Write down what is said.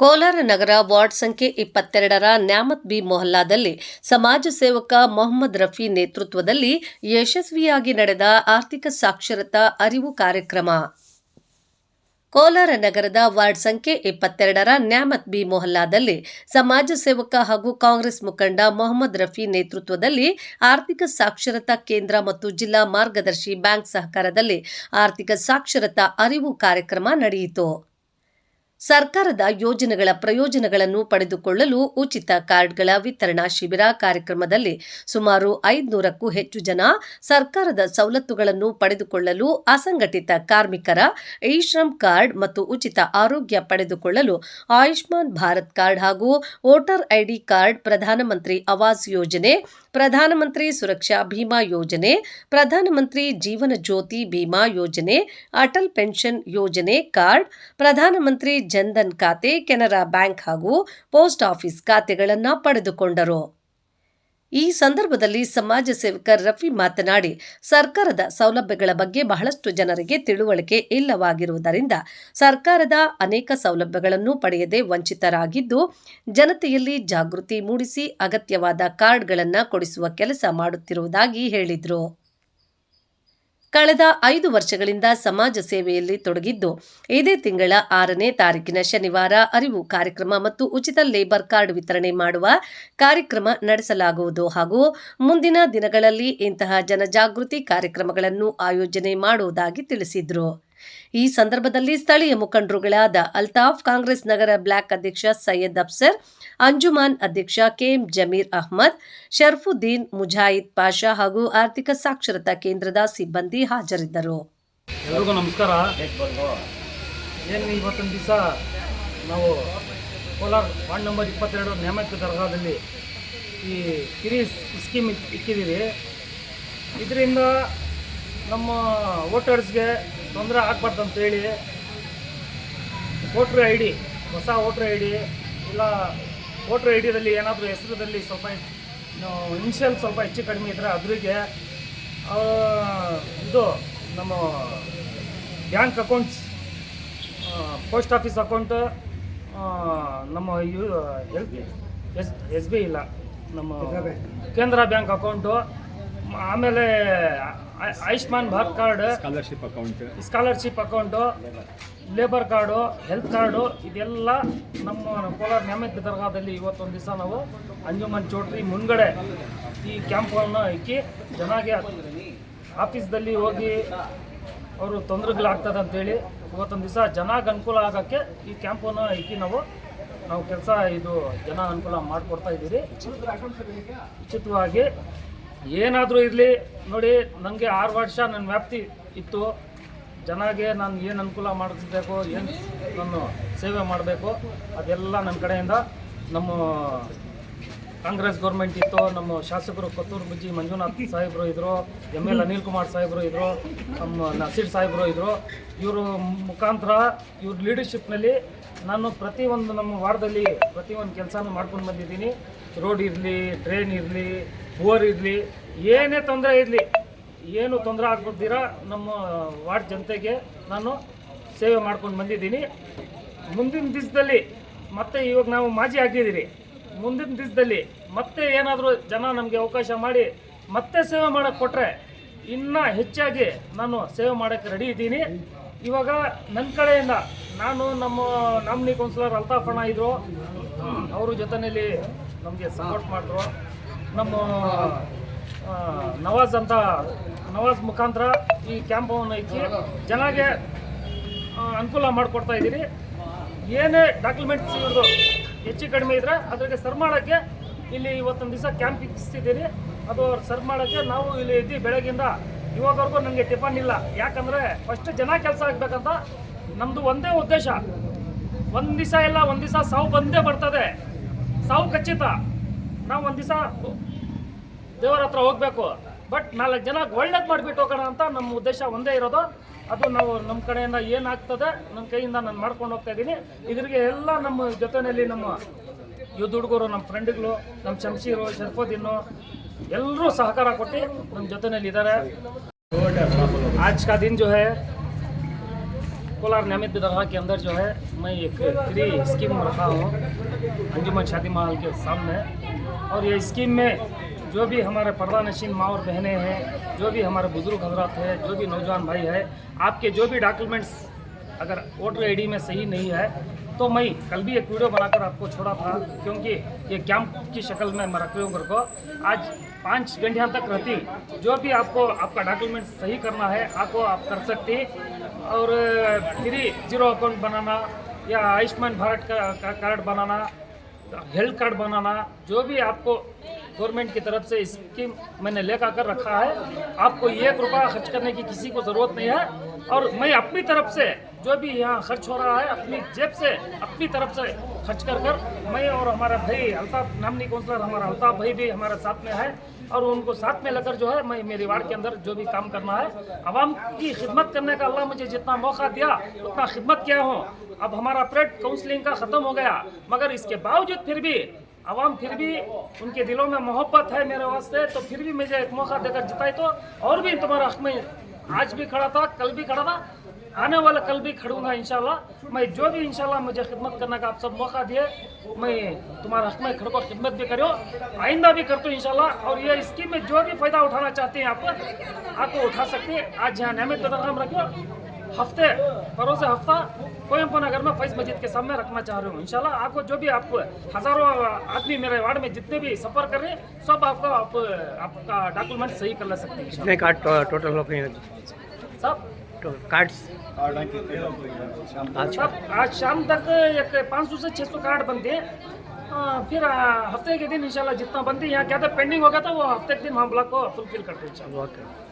ಕೋಲಾರ ನಗರ ward ಸಂಖ್ಯೆ ಇಪ್ಪತ್ತೆರಡರ Nyamat B ಮೊಹಲ್ಲಾದಲ್ಲಿ ಸಮಾಜ ಸೇವಕ ಮೊಹಮ್ಮದ್ ರಫಿ ನೇತೃತ್ವದಲ್ಲಿ ಯಶಸ್ವಿಯಾಗಿ ನಡೆದ ಆರ್ಥಿಕ ಸಾಕ್ಷರತಾ ಅರಿವು ಕಾರ್ಯಕ್ರಮ. ಕೋಲಾರ ನಗರದ ವಾರ್ಡ್ ಸಂಖ್ಯೆ ಇಪ್ಪತ್ತೆರಡರ ನ್ಯಾಮತ್ ಬಿ ಮೊಹಲ್ಲಾದಲ್ಲಿ ಸಮಾಜ ಸೇವಕ ಹಾಗೂ ಕಾಂಗ್ರೆಸ್ ಮುಖಂಡ ಮೊಹಮ್ಮದ್ ರಫಿ ನೇತೃತ್ವದಲ್ಲಿ ಆರ್ಥಿಕ ಸಾಕ್ಷರತಾ ಕೇಂದ್ರ ಮತ್ತು ಜಿಲ್ಲಾ ಮಾರ್ಗದರ್ಶಿ ಬ್ಯಾಂಕ್ ಸಹಕಾರದಲ್ಲಿ ಆರ್ಥಿಕ ಸಾಕ್ಷರತಾ ಅರಿವು ಕಾರ್ಯಕ್ರಮ ನಡೆಯಿತು. ಸರ್ಕಾರದ ಯೋಜನೆಗಳ ಪ್ರಯೋಜನಗಳನ್ನು ಪಡೆದುಕೊಳ್ಳಲು ಉಚಿತ ಕಾರ್ಡ್ಗಳ ವಿತರಣಾ ಶಿಬಿರ ಕಾರ್ಯಕ್ರಮದಲ್ಲಿ ಸುಮಾರು ಐದುನೂರಕ್ಕೂ ಹೆಚ್ಚು ಜನ ಸರ್ಕಾರದ ಸವಲತ್ತುಗಳನ್ನು ಪಡೆದುಕೊಳ್ಳಲು ಅಸಂಘಟಿತ ಕಾರ್ಮಿಕರ ಇ ಶ್ರಮ್ ಕಾರ್ಡ್ ಮತ್ತು ಉಚಿತ ಆರೋಗ್ಯ ಪಡೆದುಕೊಳ್ಳಲು ಆಯುಷ್ಮಾನ್ ಭಾರತ್ ಕಾರ್ಡ್ ಹಾಗೂ voter ID card Pradhan Mantri Awas ಯೋಜನೆ, ಪ್ರಧಾನಮಂತ್ರಿ ಸುರಕ್ಷಾ ಭೀಮಾ ಯೋಜನೆ, ಪ್ರಧಾನಮಂತ್ರಿ ಜೀವನ ಜ್ಯೋತಿ ಭೀಮಾ ಯೋಜನೆ, ಅಟಲ್ ಪೆನ್ಷನ್ ಯೋಜನೆ ಕಾರ್ಡ್, ಪ್ರಧಾನಮಂತ್ರಿ ಜನ್ಧನ್ ಖಾತೆ, ಕೆನರಾ ಬ್ಯಾಂಕ್ ಹಾಗೂ ಪೋಸ್ಟ್ ಆಫೀಸ್ ಖಾತೆಗಳನ್ನು ಪಡೆದುಕೊಂಡರು. ಈ ಸಂದರ್ಭದಲ್ಲಿ ಸಮಾಜ ಸೇವಕ ರಫಿ ಮಾತನಾಡಿ, ಸರ್ಕಾರದ ಸೌಲಭ್ಯಗಳ ಬಗ್ಗೆ ಬಹಳಷ್ಟು ಜನರಿಗೆ ತಿಳುವಳಿಕೆ ಇಲ್ಲವಾಗಿರುವುದರಿಂದ ಸರ್ಕಾರದ ಅನೇಕ ಸೌಲಭ್ಯಗಳನ್ನು ಪಡೆಯದೆ ವಂಚಿತರಾಗಿದ್ದು, ಜನತೆಯಲ್ಲಿ ಜಾಗೃತಿ ಮೂಡಿಸಿ ಅಗತ್ಯವಾದ ಕಾರ್ಡ್ಗಳನ್ನು ಕೊಡಿಸುವ ಕೆಲಸ ಮಾಡುತ್ತಿರುವುದಾಗಿ ಹೇಳಿದರು. ಕಳೆದ ಐದು ವರ್ಷಗಳಿಂದ ಸಮಾಜ ಸೇವೆಯಲ್ಲಿ ತೊಡಗಿದ್ದು, ಇದೇ ತಿಂಗಳ ಆರನೇ ತಾರೀಕಿನ ಶನಿವಾರ ಅರಿವು ಕಾರ್ಯಕ್ರಮ ಮತ್ತು ಉಚಿತ ಲೇಬರ್ ಕಾರ್ಡ್ ವಿತರಣೆ ಮಾಡುವ ಕಾರ್ಯಕ್ರಮ ನಡೆಸಲಾಗುವುದು ಹಾಗೂ ಮುಂದಿನ ದಿನಗಳಲ್ಲಿ ಇಂತಹ ಜನಜಾಗೃತಿ ಕಾರ್ಯಕ್ರಮಗಳನ್ನು ಆಯೋಜನೆ ಮಾಡುವುದಾಗಿ ತಿಳಿಸಿದರು. ಈ ಸಂದರ್ಭದಲ್ಲಿ ಸ್ಥಳೀಯ ಮುಖಂಡರುಗಳಾದ ಅಲ್ತಾಫ್ ಕಾಂಗ್ರೆಸ್ ನಗರ ಬ್ಲಾಕ್ ಅಧ್ಯಕ್ಷ ಸೈಯದ್ ಅಫ್ಸರ್ ಅಂಜುಮಾನ್ ಅಧ್ಯಕ್ಷ ಕೆಎಂ ಜಮೀರ್ ಅಹ್ಮದ್ ಶರ್ಫುದ್ದೀನ್ ಮುಜಾಹಿದ್ ಪಾಷಾ ಹಾಗೂ ಆರ್ಥಿಕ ಸಾಕ್ಷರತಾ ಕೇಂದ್ರದ ಸಿಬ್ಬಂದಿ ಹಾಜರಿದ್ದರು. ಎಲ್ರಿಗೂ ನಮಸ್ಕಾರ. ಏನು ಇವತ್ತಿನ ದಿವಸ ನಾವು ಕೋಲಾರ ವಾರ್ಡ್ ನಂಬರ್ ಇಪ್ಪತ್ತೆರಡು ನೇಮಕ ದರ್ಗಾದಲ್ಲಿ ಈ ಕಿರಿ ಸ್ಕೀಮ್ ಇಕ್- ಇಕ್ಕಿದ್ದೀವಿ ಇದರಿಂದ ನಮ್ಮ ವೋಟರ್ಸ್ಗೆ ತೊಂದರೆ ಆಗಬಾರ್ದು ಅಂತೇಳಿ ವೋಟ್ರ್ ಐ ಡಿ ಹೊಸ ವೋಟ್ರ್ ಐ ಡಿ ಇಲ್ಲ ವೋಟ್ರ್ ಐ ಡಿದಲ್ಲಿ ಏನಾದರೂ ಹೆಸರಲ್ಲಿ ಸ್ವಲ್ಪ ಇನ್ಷಿಯಲ್ ಸ್ವಲ್ಪ ಹೆಚ್ಚು ಕಡಿಮೆ ಇದ್ದರೆ ಅದ್ರಿಗೆ ಇದು ನಮ್ಮ bank accounts post office account ನಮ್ಮ U L S S B ಇಲ್ಲ ನಮ್ಮ ಕೇಂದ್ರ ಬ್ಯಾಂಕ್ ಅಕೌಂಟು ಆಮೇಲೆ Ayushman Bharat card scholarship account scholarship account labour card health card ಇದೆಲ್ಲ ನಮ್ಮ ಕೋಲಾರ ನ್ಯಾಮತಿ ದರ್ಗಾದಲ್ಲಿ ಇವತ್ತೊಂದು ದಿವಸ ನಾವು ಅಂಜುಮನ್ ಚೌಟ್ರಿ ಮುಂದ್ಗಡೆ ಈ ಕ್ಯಾಂಪನ್ನು ಇಕ್ಕಿ ಜನಗೆ ಆಫೀಸ್ದಲ್ಲಿ ಹೋಗಿ ಅವರು ತೊಂದರೆಗಳಾಗ್ತದೆ ಅಂತೇಳಿ ಇವತ್ತೊಂದು ದಿವಸ ಜನಕ್ಕೆ ಅನುಕೂಲ ಆಗೋಕ್ಕೆ ಈ ಕ್ಯಾಂಪನ್ನು ಇಕ್ಕಿ ನಾವು ನಾವು ಕೆಲಸ ಇದು ಜನ ಅನುಕೂಲ ಮಾಡಿಕೊಡ್ತಾ ಇದ್ದೀರಿ. ಉಚಿತವಾಗಿ ಏನಾದರೂ ಇರಲಿ, ನೋಡಿ ನನಗೆ ಆರು ವರ್ಷ ನನ್ನ ವ್ಯಾಪ್ತಿ ಇತ್ತು. ಜನಗೆ ನಾನು ಏನು ಅನುಕೂಲ ಮಾಡಿಸ್ಬೇಕು ಏನು ನಾನು ಸೇವೆ ಮಾಡಬೇಕು, ಅದೆಲ್ಲ ನನ್ನ ಕಡೆಯಿಂದ ನಮ್ಮ ಕಾಂಗ್ರೆಸ್ ಗೌರ್ಮೆಂಟ್ ಇತ್ತು, ನಮ್ಮ ಶಾಸಕರು ಕತ್ತೂರು ಬುಜ್ಜಿ ಮಂಜುನಾಥ್ ಸಾಹೇಬರು ಇದ್ದರು ಎಂ ಎಲ್ ಅನಿಲ್ ಕುಮಾರ್ ಸಾಹೇಬರು ಇದ್ದರು ನಮ್ಮ ನಸೀರ್ ಸಾಹೇಬರು ಇದ್ದರು ಇವರು ಮುಖಾಂತರ ಇವ್ರ ಲೀಡರ್ಶಿಪ್ನಲ್ಲಿ ನಾನು ಪ್ರತಿಯೊಂದು ನಮ್ಮ ವಾರ್ಡಲ್ಲಿ ಪ್ರತಿಯೊಂದು ಕೆಲಸನೂ ಮಾಡ್ಕೊಂಡು ಬಂದಿದ್ದೀನಿ. ರೋಡ್ ಇರಲಿ ಡ್ರೈನ್ ಇರಲಿ ಬೋರ್ ಇರಲಿ, ಏನೇ ತೊಂದರೆ ಇರಲಿ, ಏನು ತೊಂದರೆ ಆಗ್ಬಿಡ್ತೀರ ನಮ್ಮ ವಾರ್ಡ್ ಜನತೆಗೆ ನಾನು ಸೇವೆ ಮಾಡ್ಕೊಂಡು ಬಂದಿದ್ದೀನಿ. ಮುಂದಿನ ದಿವಸದಲ್ಲಿ ಮತ್ತೆ ಇವಾಗ ನಾವು ಮಾಜಿ ಆಗಿದ್ದೀರಿ. ಮುಂದಿನ ದಿವಸದಲ್ಲಿ ಮತ್ತೆ ಏನಾದರೂ ಜನ ನಮಗೆ ಅವಕಾಶ ಮಾಡಿ ಮತ್ತೆ ಸೇವೆ ಮಾಡೋಕ್ಕೆ ಕೊಟ್ಟರೆ ಇನ್ನೂ ಹೆಚ್ಚಾಗಿ ನಾನು ಸೇವೆ ಮಾಡೋಕ್ಕೆ ರೆಡಿ ಇದ್ದೀನಿ. ಇವಾಗ ನನ್ನ ಕಡೆಯಿಂದ ನಾನು ನಮ್ಮ ನಾಮಿನಿ ಕೌನ್ಸಿಲರ್ ಅಲ್ತಾಫಣ್ಣ ಇದ್ದರು ಅವ್ರ ಜೊತೆಯಲ್ಲಿ ನಮಗೆ ಸಪೋರ್ಟ್ ಮಾಡಿದ್ರು ನಮ್ಮ ನವಾಜ್ ಅಂತ, ನವಾಜ್ ಮುಖಾಂತರ ಈ ಕ್ಯಾಂಪವನ್ನು ಇಕ್ಕಿ ಜನಗೆ ಅನುಕೂಲ ಮಾಡಿಕೊಡ್ತಾ ಇದ್ದೀರಿ. ಏನೇ ಡಾಕ್ಯುಮೆಂಟ್ಸ್ ಇವ್ರದ್ದು ಹೆಚ್ಚು ಕಡಿಮೆ ಇದ್ರೆ ಅದಕ್ಕೆ ಸರ್ವ್ ಮಾಡೋಕ್ಕೆ ಇಲ್ಲಿ ಇವತ್ತೊಂದು ದಿವಸ ಕ್ಯಾಂಪ್ ಇಕ್ಕಿಸ್ತಿದ್ದೀರಿ. ಅದು ಸರ್ ಮಾಡೋಕ್ಕೆ ನಾವು ಇಲ್ಲಿ ಇದ್ದೀವಿ ಬೆಳಗ್ಗಿಂದ ಇವಾಗವರೆಗೂ ನನಗೆ ಟಿಫನ್ ಇಲ್ಲ. ಯಾಕಂದರೆ ಫಸ್ಟ್ ಜನ ಕೆಲಸ ಆಗಬೇಕಂತ ನಮ್ಮದು ಒಂದೇ ಉದ್ದೇಶ. ಒಂದು ದಿವಸ ಇಲ್ಲ, ಒಂದು ದಿವಸ ಸಾವು ಬಂದೇ ಬರ್ತದೆ. ಸಾವು ಖಚಿತ. ನಾವು ಒಂದು ದಿವಸ ದೇವರ ಹತ್ರ ಹೋಗಬೇಕು ಬಟ್ ನಾಲ್ಕು ಜನ ಒಳ್ಳೇದು ಮಾಡಿಬಿಟ್ಟು ಹೋಗೋಣ ಅಂತ ನಮ್ಮ ಉದ್ದೇಶ ಒಂದೇ ಇರೋದು ಅದು ನಾವು ನಮ್ಮ ಕಡೆಯಿಂದ ಏನಾಗ್ತದೆ ನಮ್ಮ ಕೈಯಿಂದ ನಾನು ಮಾಡ್ಕೊಂಡು ಹೋಗ್ತಾ ಇದ್ದೀನಿ ಇದ್ರಿಗೆ ಎಲ್ಲ ನಮ್ಮ ಜೊತೆಯಲ್ಲಿ ನಮ್ಮ ಯುದ್ಧ ಹುಡುಗರು ನಮ್ಮ ಫ್ರೆಂಡ್ಗಳು ನಮ್ಮ ಶಂಶೀರು ಶರ್ಫುದ್ದೀನು ಎಲ್ಲರೂ ಸಹಕಾರ ಕೊಟ್ಟು ನಮ್ಮ ಜೊತೆಯಲ್ಲಿ ಇದ್ದಾರೆ आज का दिन जो है कोलार नियमित दरगाह के अंदर जो है मैं एक फ्री स्कीम रखा हूँ अंजुमन शादी महल के सामने और ये स्कीम में जो भी हमारे पर्दा नशीन माँ और बहनें हैं, जो भी हमारे बुज़ुर्ग हजरात हैं, जो भी नौजवान भाई है, आपके जो भी डॉक्यूमेंट्स अगर वोटर आईडी में सही नहीं है तो मैं कल भी एक वीडियो बनाकर आपको छोड़ा था, क्योंकि ये कैंप की शक्ल में मैं रख रही हूँ घर को। आज पाँच घंटिया तक रहती, जो भी आपको, आपका डॉक्यूमेंट सही करना है, आपको आप कर सकती, और फ्री ज़ीरो अकाउंट बनाना या आयुष्मान भारत का कार्ड बनाना हेल्थ कार्ड बनाना, जो भी आपको गवर्नमेंट की तरफ़ से स्कीम मैंने लेकर कर रखा है, आपको एक रुपया खर्च करने की किसी को ज़रूरत नहीं है। और मैं अपनी तरफ़ से जो भी यहाँ खर्च हो रहा है, अपनी जेब से, अपनी तरफ़ से खर्च कर कर मैं और हमारा भाई अल्ताफ, नामनी काउंसलर हमारा अल्ताफ भाई भी हमारे साथ में है और उनको साथ में लेकर जो है मैं मेरे वार्ड के अंदर जो भी काम करना है, आवाम की खिदमत करने का अल्लाह मुझे जितना मौका दिया, उतना खिदमत किया हूँ। अब हमारा पीरियड काउंसलिंग का ख़त्म हो गया, मगर इसके बावजूद फिर भी, आवाम फिर भी उनके दिलों में मोहब्बत है मेरे वास्ते तो फिर भी मुझे एक मौका देकर जिताई तो और भी तुम्हारा हक में आज भी खड़ा था, कल भी खड़ा था। आने वाला कल भी खड़ूँगा इनशाला मैं जो भी इनशाला मुझे खिदमत करने का आप सब मौका दिए मैं तुम्हारा हक में खड़ो खिदमत भी करो आइंदा भी करता हूँ इंशाल्लाह। और ये स्कीम में जो भी फ़ायदा उठाना चाहते हैं आप आपको उठा सकते हैं। आज यहाँ नियमित दरगाम रखो हफ़्ते परोसे हफ़्ता कोयमपुर नगर में फैज मस्जिद के सामने रखना चाह रही हूँ इंशाल्लाह। आपको जो भी आपको हज़ारों आदमी मेरे वार्ड में जितने भी सफ़र कर रहे हैं सब आपको आप, आपका डॉक्यूमेंट सही कर ले सकते हैं कितने टोटल कार्ड्स आज आज शाम तक एक 500 से 600 कार्ड बनते हैं। फिर हफ़्ते के दिन इंशाल्लाह जितना बनते हैं यहाँ क्या था पेंडिंग हो गया था वो हफ़्ते के दिन हम ब्लॉक को फुलफिल करते हैं ओके